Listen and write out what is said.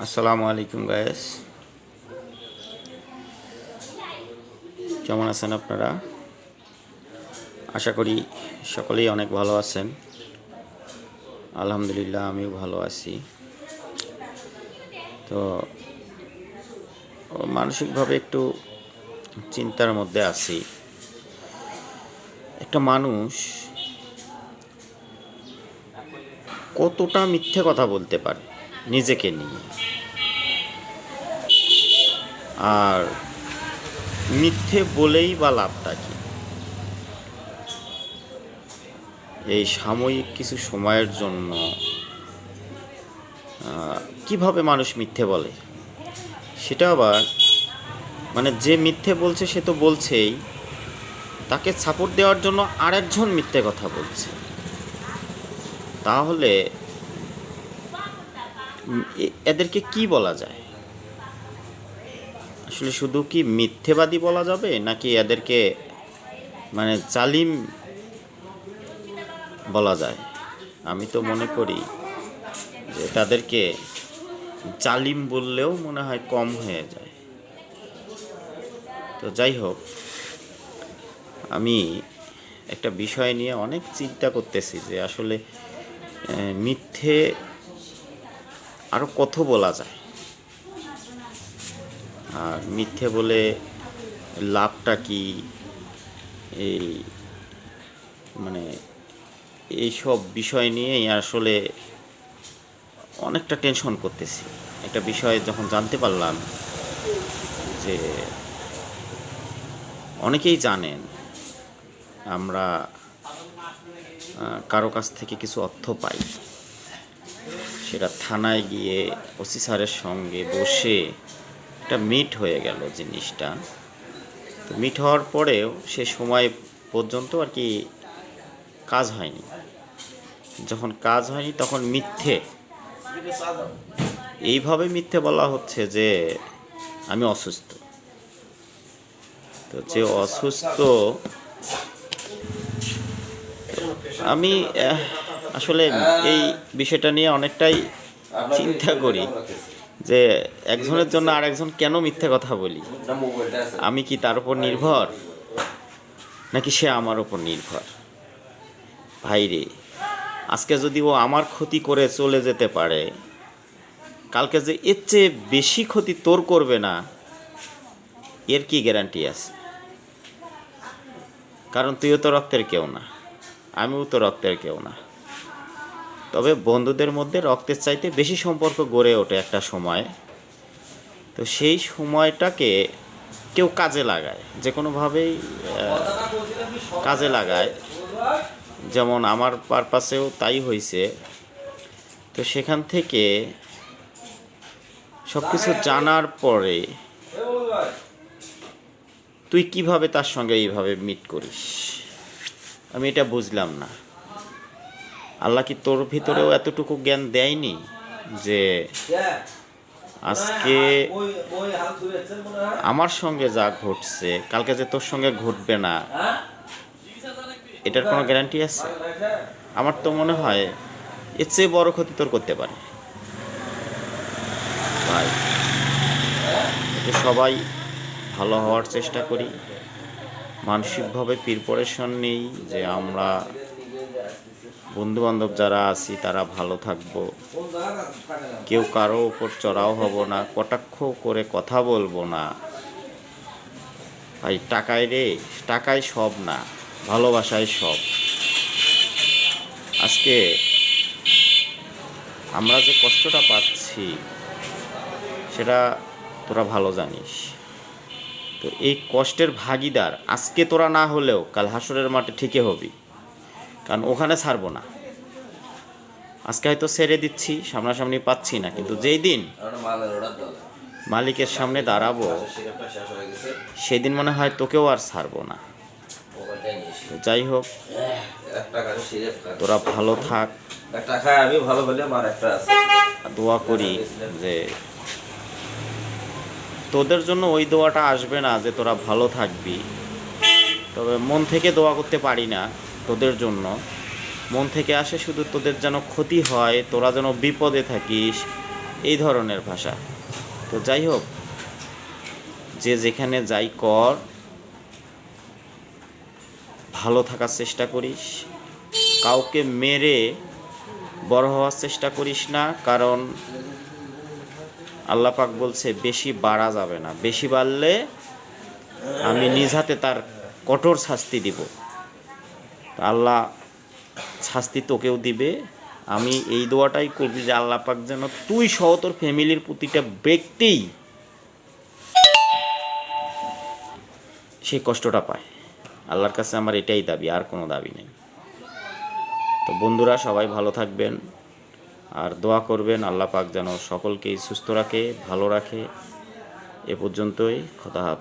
আসসালামু আলাইকুম গায়েস কেমন আছেন আপনারা? আশা করি সকলেই অনেক ভালো আছেন। আলহামদুলিল্লাহ, আমিও ভালো আছি। তো, মানসিকভাবে একটু চিন্তার মধ্যে আছি। একটা মানুষ কতটা মিথ্যে কথা বলতে পারে নিজেকে নিয়ে? আর মিথ্যে বলেই বা লাভটা কি? এই সাময়িক কিছু সময়ের জন্য কীভাবে মানুষ মিথ্যে বলে? সেটা আবার মানে যে মিথ্যে বলছে সে তো বলছেই, তাকে সাপোর্ট দেওয়ার জন্য আরেকজন মিথ্যে কথা বলছে। তাহলে এদেরকে কি বলা যায়? আসলে শুধু কি মিথ্যেবাদী বলা যাবে, নাকি এদেরকে মানে জালিম বলা যায়? আমি তো মনে করি যে তাদেরকে জালিম বললেও মনে হয় কম হয়ে যায়। তো যাই হোক, আমি একটা বিষয় নিয়ে অনেক চিন্তা করতেছি যে আসলে মিথ্যে আরও কত বলা যায়? আর মিথ্যে বলে লাভটা কি? এই মানে এইসব বিষয় নিয়েই আসলে অনেকটা টেনশন করতেছি। একটা বিষয় যখন জানতে পারলাম যে অনেকেই জানেন আমরা কারও কাছ থেকে কিছু অর্থ পাই। সেটা থানায় গিয়ে ওসি স্যারের সঙ্গে বসে একটা মিট হয়ে গেল জিনিসটা। তো মিট হওয়ার পরেও সে সময় পর্যন্ত আর কি কাজ হয়নি। যখন কাজ হয়নি তখন মিথ্যে। এইভাবে মিথ্যে বলা হচ্ছে যে আমি অসুস্থ। তো যে অসুস্থ, আমি আসলে এই বিষয়টা নিয়ে অনেকটাই চিন্তা করি। যে একজনের জন্য আরেকজন কেন মিথ্যে কথা বলি? আমি কি তার উপর নির্ভর? নাকি সে আমার উপর নির্ভর? ভাই রে, আজকে যদি ও আমার ক্ষতি করে চলে যেতে পারে, কালকে যে এর চেয়ে বেশি ক্ষতি তোর করবে না, এর কি গ্যারান্টি আছে? কারণ তুইও তো রক্তের কেউ না, আমিও তো রক্তের কেউ না। তবে বন্ধুদের মধ্যে রক্তের চাইতে বেশি সম্পর্ক গড়ে ওঠে একটা সময়। তো সেই সময়টাকে কেউ কাজে লাগায়, যে কোনোভাবেই কাজে লাগায়। যেমন আমার পারপাসেও তাই হয়েছে তো সেখান থেকে সব কিছু জানার পরে তুই কীভাবে তার সঙ্গে এইভাবে মিট করিস? আমি এটা বুঝলাম না। আল্লাহ কি তোর ভিতরেও এতটুকু জ্ঞান দেয়নি যে আজকে আমার সঙ্গে যা ঘটছে, কালকে যে তোর সঙ্গে ঘটবে না, এটার কোনো গ্যারান্টি আছে? আমার তো মনে হয় এর চেয়ে বড় ক্ষতি তোর করতে পারে। সবাই ভালো হওয়ার চেষ্টা করি। মানসিকভাবে প্রিপারেশন নেই যে আমরা বন্ধু বান্ধব যারা আছি, তারা ভালো থাকব। কেউ কারও উপর চড়াও হব না, কটাক্ষ করে কথা বলব না। ভাই, টাকায় রে, টাকায় সব না, ভালোবাসায় সব। আজকে আমরা যে কষ্টটা পাচ্ছি, সেটা তোরা ভালো জানিস। তো এই কষ্টের ভাগিদার আজকে তোরা না হলেও কাল হাসরের মাঠে ঠিকই হবি। কারণ ওখানে ছাড়বো না। আজকে হয়তো ছেড়ে দিচ্ছি সামনাসামনি পাচ্ছি না কিন্তু যেই দিন মালিকের সামনে দাঁড়াবো সেদিন মনে হয় তোকেও আর ছাড়বো না। যাই হোক তোরা ভালো থাক। আমি ভালো হলে আমার একটা দোয়া করি যে তোদের জন্য ওই দোয়াটা আসবে না যে তোরা ভালো থাকবি। তবে মন থেকে দোয়া করতে পারি না। তোদের জন্য। মন থেকে আসে শুধু তোদের যেন ক্ষতি হয়, তোরা যেন বিপদে থাকিস, এই ধরনের ভাষা। তো যাই হোক, যে যেখানে যাই কর, ভালো থাকার চেষ্টা করিস। কাউকে মেরে বড় হওয়ার চেষ্টা করিস না, কারণ আল্লাহ পাক বলছে, বেশি বাড়া যাবে না। বেশি বাড়লে আমি নিজ হাতে তার কঠোর শাস্তি দিব। আল্লাহ শাস্তি তোকেও দিবে। আমি এই দোয়াটাই করবি যে আল্লাহ পাক যেন তুই সহ তোর ফ্যামিলির প্রতিটা ব্যক্তি সেই কষ্টটা পায়। আল্লাহর কাছে আমার এটাই দাবি, আর কোনো দাবি নেই। তো বন্ধুরা, সবাই ভালো থাকবেন আর দোয়া করবেন। আল্লাহ পাক যেন সকলকেই সুস্থ রাখে, ভালো রাখে। এ পর্যন্তই হাফেজ।